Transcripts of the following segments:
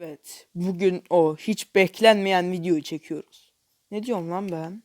Evet, bugün o hiç beklenmeyen videoyu çekiyoruz. Ne diyorum lan ben?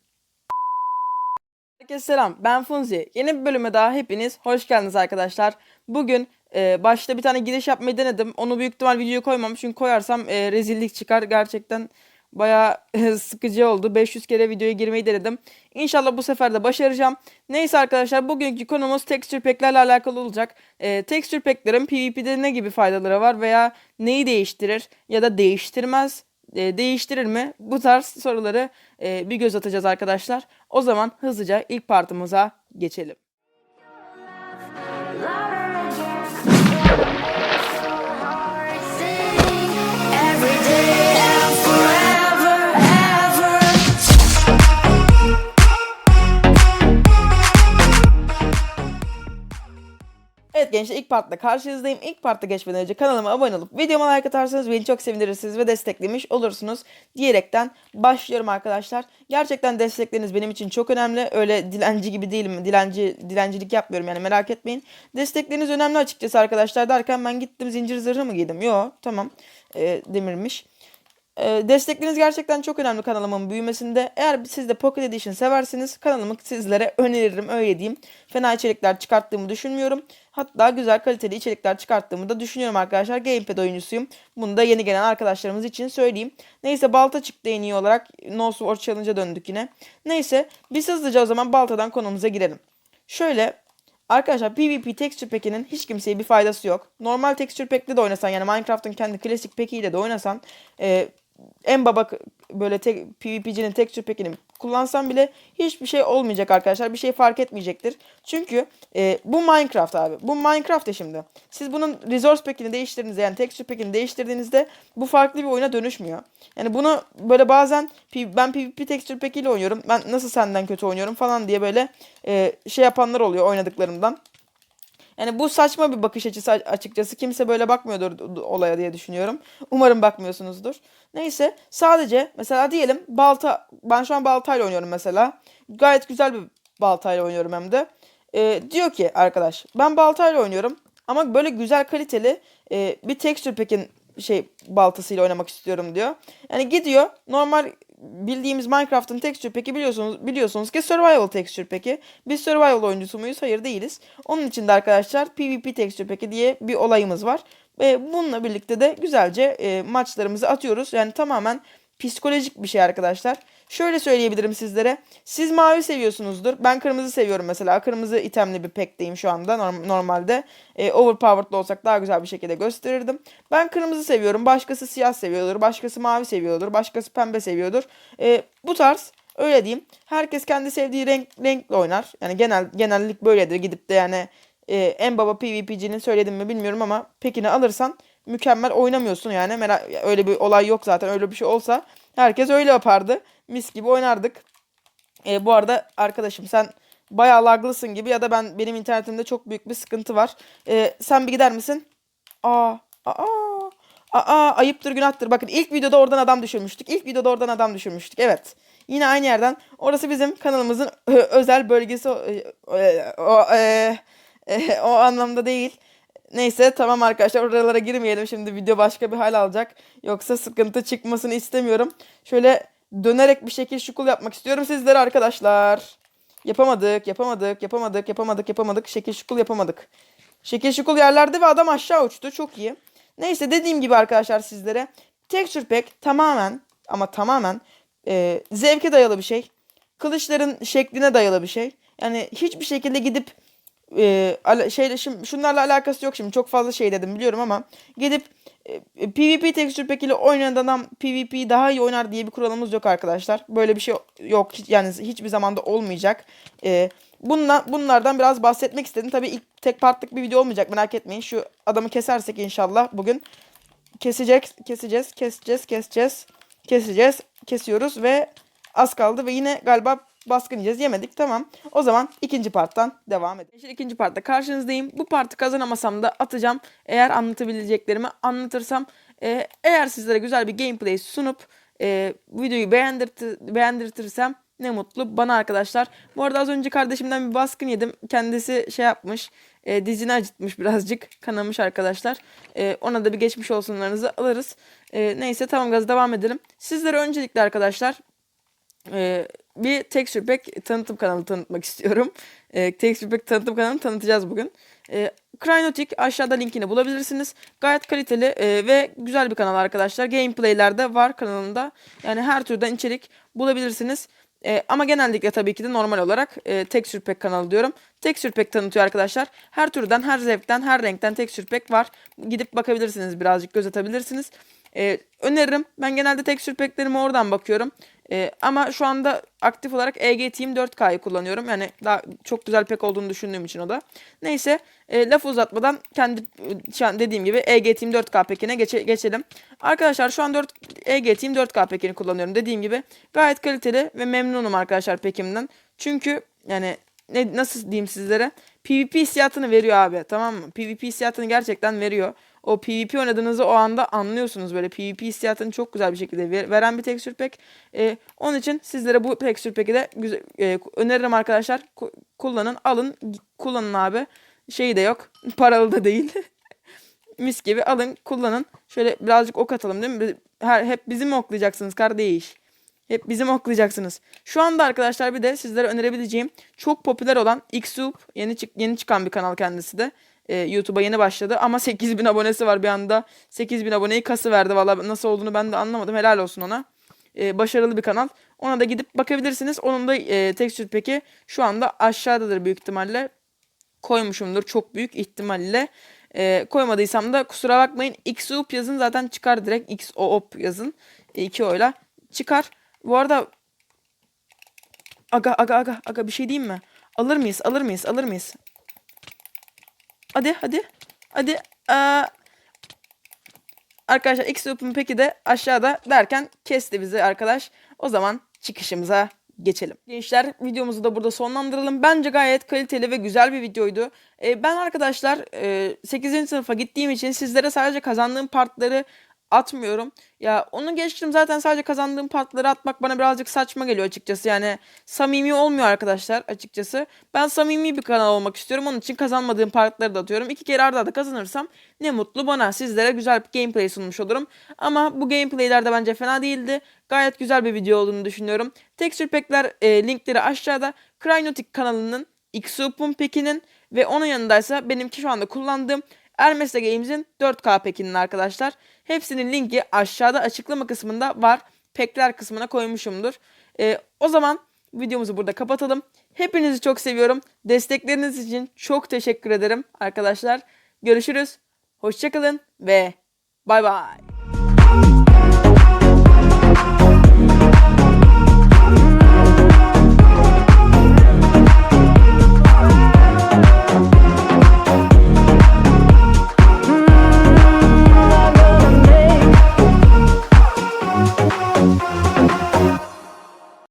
Herkese selam, ben Funzi. Yeni bir bölüme daha hepiniz hoş geldiniz arkadaşlar. Bugün e, başta bir tane giriş yapmayı denedim. Onu büyük ihtimal videoya koymam çünkü koyarsam e, rezillik çıkar. Gerçekten bayağı e, sıkıcı oldu. 500 kere videoya girmeyi denedim. İnşallah bu sefer de başaracağım. Neyse arkadaşlar bugünkü konumuz texture pack'lerle alakalı olacak. E, texture pack'lerin PvP'de ne gibi faydaları var veya neyi değiştirir ya da değiştirmez e, değiştirir mi? Bu tarz soruları e, bir göz atacağız arkadaşlar. O zaman hızlıca ilk partımıza geçelim. Evet gençler ilk partta karşınızdayım. İlk partta geçmeden önce kanalıma abone olup videoma like atarsanız beni çok sevindirirsiniz ve desteklemiş olursunuz diyerekten başlıyorum arkadaşlar. Gerçekten destekleriniz benim için çok önemli. Öyle dilenci gibi değilim. Dilenci dilencilik yapmıyorum yani merak etmeyin. Destekleriniz önemli açıkçası arkadaşlar derken ben gittim zincir zırhı mı giydim? Yo tamam. Ee, demirmiş. Ee, destekleriniz gerçekten çok önemli kanalımın büyümesinde. Eğer siz de Pocket Edition seversiniz kanalımı sizlere öneririm öyle diyeyim. Fena içerikler çıkarttığımı düşünmüyorum. Hatta güzel kaliteli içerikler çıkarttığımı da düşünüyorum arkadaşlar. Gamepad oyuncusuyum. Bunu da yeni gelen arkadaşlarımız için söyleyeyim. Neyse balta çıktı en iyi olarak. No Sword Challenge'a döndük yine. Neyse biz hızlıca o zaman baltadan konumuza girelim. Şöyle Arkadaşlar PvP texture pack'inin hiç kimseye bir faydası yok. Normal texture pack'te de oynasan yani Minecraft'ın kendi klasik pack'iyle de oynasan e, en baba böyle tek, PvP'cinin texture pack'ini kullansan bile hiçbir şey olmayacak arkadaşlar. Bir şey fark etmeyecektir. Çünkü e, bu Minecraft abi. Bu Minecraft ya şimdi. Siz bunun resource pack'ini değiştirdiğinizde yani texture pack'ini değiştirdiğinizde bu farklı bir oyuna dönüşmüyor. Yani bunu böyle bazen ben PvP texture pack ile oynuyorum. Ben nasıl senden kötü oynuyorum falan diye böyle e, şey yapanlar oluyor oynadıklarımdan. Yani bu saçma bir bakış açısı açıkçası. Kimse böyle bakmıyordur olaya diye düşünüyorum. Umarım bakmıyorsunuzdur. Neyse sadece mesela diyelim balta ben şu an baltayla oynuyorum mesela. Gayet güzel bir baltayla oynuyorum hem de. Ee, diyor ki arkadaş ben baltayla oynuyorum ama böyle güzel kaliteli e, bir texture pack'in şey baltasıyla oynamak istiyorum diyor. Yani gidiyor normal bildiğimiz Minecraft'ın texture pack'i biliyorsunuz biliyorsunuz ki survival texture pack'i. Biz survival oyuncusu muyuz? Hayır değiliz. Onun için de arkadaşlar PvP texture pack'i diye bir olayımız var. Ve bununla birlikte de güzelce e, maçlarımızı atıyoruz. Yani tamamen psikolojik bir şey arkadaşlar. Şöyle söyleyebilirim sizlere. Siz mavi seviyorsunuzdur. Ben kırmızı seviyorum mesela. Kırmızı itemli bir packteyim şu anda norm- normalde. E, overpowered'lı olsak daha güzel bir şekilde gösterirdim. Ben kırmızı seviyorum. Başkası siyah seviyordur. Başkası mavi seviyordur. Başkası pembe seviyordur. E, bu tarz öyle diyeyim. Herkes kendi sevdiği renk renkle oynar. Yani genel genellik böyledir. Gidip de yani e, en baba PvP'cinin söyledim mi bilmiyorum ama pekini alırsan mükemmel oynamıyorsun yani. Öyle bir olay yok zaten. Öyle bir şey olsa herkes öyle yapardı. Mis gibi oynardık. E, bu arada arkadaşım sen bayağı laglısın gibi ya da ben benim internetimde çok büyük bir sıkıntı var. E, sen bir gider misin? Aa, aa, aa, ayıptır günahtır. Bakın ilk videoda oradan adam düşürmüştük. İlk videoda oradan adam düşürmüştük. Evet. Yine aynı yerden. Orası bizim kanalımızın özel bölgesi. O, e, o, e, e, o anlamda değil. Neyse tamam arkadaşlar oralara girmeyelim. Şimdi video başka bir hal alacak. Yoksa sıkıntı çıkmasını istemiyorum. Şöyle dönerek bir şekil şukul yapmak istiyorum sizlere arkadaşlar. Yapamadık, yapamadık, yapamadık, yapamadık, yapamadık. Şekil şukul yapamadık. Şekil şukul yerlerde ve adam aşağı uçtu. Çok iyi. Neyse dediğim gibi arkadaşlar sizlere. Texture Pack tamamen ama tamamen e, zevke dayalı bir şey. Kılıçların şekline dayalı bir şey. Yani hiçbir şekilde gidip e, şeyle şimdi şunlarla alakası yok şimdi çok fazla şey dedim biliyorum ama gidip PvP texture pack ile oynayan adam PvP daha iyi oynar diye bir kuralımız yok arkadaşlar. Böyle bir şey yok yani hiçbir zamanda olmayacak. E, bunla, bunlardan biraz bahsetmek istedim. Tabii ilk tek partlık bir video olmayacak merak etmeyin. Şu adamı kesersek inşallah bugün kesecek, keseceğiz, keseceğiz, keseceğiz, keseceğiz, kesiyoruz ve az kaldı ve yine galiba baskın yiyeceğiz. Yemedik tamam. O zaman ikinci parttan devam edelim. Şimdi ikinci partta karşınızdayım. Bu partı kazanamasam da atacağım. Eğer anlatabileceklerimi anlatırsam. e, eğer sizlere güzel bir gameplay sunup e, videoyu beğendirti, beğendirtirsem ne mutlu bana arkadaşlar. Bu arada az önce kardeşimden bir baskın yedim. Kendisi şey yapmış. e, dizini acıtmış birazcık. Kanamış arkadaşlar. E, ona da bir geçmiş olsunlarınızı alırız. E, neyse tamam gaz devam edelim. Sizlere öncelikle arkadaşlar e, bir Texture Pack tanıtım kanalı tanıtmak istiyorum. E, Texture Pack tanıtım kanalını tanıtacağız bugün. E, Crynotic aşağıda linkini bulabilirsiniz. Gayet kaliteli e, ve güzel bir kanal arkadaşlar. Gameplay'ler de var kanalında. Yani her türden içerik bulabilirsiniz. E, ama genellikle tabii ki de normal olarak e, Texture Pack kanalı diyorum. Texture Pack tanıtıyor arkadaşlar. Her türden, her zevkten, her renkten Texture Pack var. Gidip bakabilirsiniz, birazcık göz atabilirsiniz. E, öneririm. Ben genelde Texture Pack'lerime oradan bakıyorum. E, ama şu anda aktif olarak EG Team 4K'yı kullanıyorum. Yani daha çok güzel pack olduğunu düşündüğüm için o da. Neyse e, lafı uzatmadan kendi dediğim gibi EG Team 4K pack'ine geçe- geçelim. Arkadaşlar şu an 4 EG Team 4K pack'ini kullanıyorum. Dediğim gibi gayet kaliteli ve memnunum arkadaşlar pack'imden. Çünkü yani ne, nasıl diyeyim sizlere? PvP hissiyatını veriyor abi tamam mı? PvP hissiyatını gerçekten veriyor. O PvP oynadığınızı o anda anlıyorsunuz böyle PvP hissiyatını çok güzel bir şekilde ver- veren bir texture pack. Ee, onun için sizlere bu texture pack'i de güzel, e, öneririm arkadaşlar. Ku- kullanın, alın, kullanın abi. Şeyi de yok. Paralı da değil. Mis gibi alın, kullanın. Şöyle birazcık ok atalım değil mi? Her, hep bizi mi oklayacaksınız kardeş? Hep bizim oklayacaksınız. Şu anda arkadaşlar bir de sizlere önerebileceğim çok popüler olan Xsup yeni çık yeni çıkan bir kanal kendisi de. Ee, YouTube'a yeni başladı ama 8000 abonesi var bir anda. 8000 aboneyi kası verdi valla nasıl olduğunu ben de anlamadım. Helal olsun ona. Ee, başarılı bir kanal. Ona da gidip bakabilirsiniz. Onun da e, texture peki şu anda aşağıdadır büyük ihtimalle. Koymuşumdur çok büyük ihtimalle. Ee, koymadıysam da kusura bakmayın. Xup yazın zaten çıkar direkt. XOOP yazın. E, iki oyla çıkar. Bu arada aga aga aga aga bir şey diyeyim mi? Alır mıyız? Alır mıyız? Alır mıyız? Hadi hadi. Hadi. Aa. Arkadaşlar X Open peki de aşağıda derken kesti bizi arkadaş. O zaman çıkışımıza geçelim. Gençler videomuzu da burada sonlandıralım. Bence gayet kaliteli ve güzel bir videoydu. Ee, ben arkadaşlar e, 8. sınıfa gittiğim için sizlere sadece kazandığım partları atmıyorum. Ya onu geçtim zaten sadece kazandığım partları atmak bana birazcık saçma geliyor açıkçası. Yani samimi olmuyor arkadaşlar açıkçası. Ben samimi bir kanal olmak istiyorum. Onun için kazanmadığım partları da atıyorum. İki kere arda arda kazanırsam ne mutlu bana. Sizlere güzel bir gameplay sunmuş olurum. Ama bu gameplayler de bence fena değildi. Gayet güzel bir video olduğunu düşünüyorum. Texture Pack'ler e, linkleri aşağıda. Crynotic kanalının Xup'un pekinin ve onun yanındaysa benimki şu anda kullandığım Hermes'le Games'in 4K pekinin arkadaşlar. Hepsinin linki aşağıda açıklama kısmında var. Pekler kısmına koymuşumdur. Ee, o zaman videomuzu burada kapatalım. Hepinizi çok seviyorum. Destekleriniz için çok teşekkür ederim arkadaşlar. Görüşürüz. Hoşçakalın ve bay bay.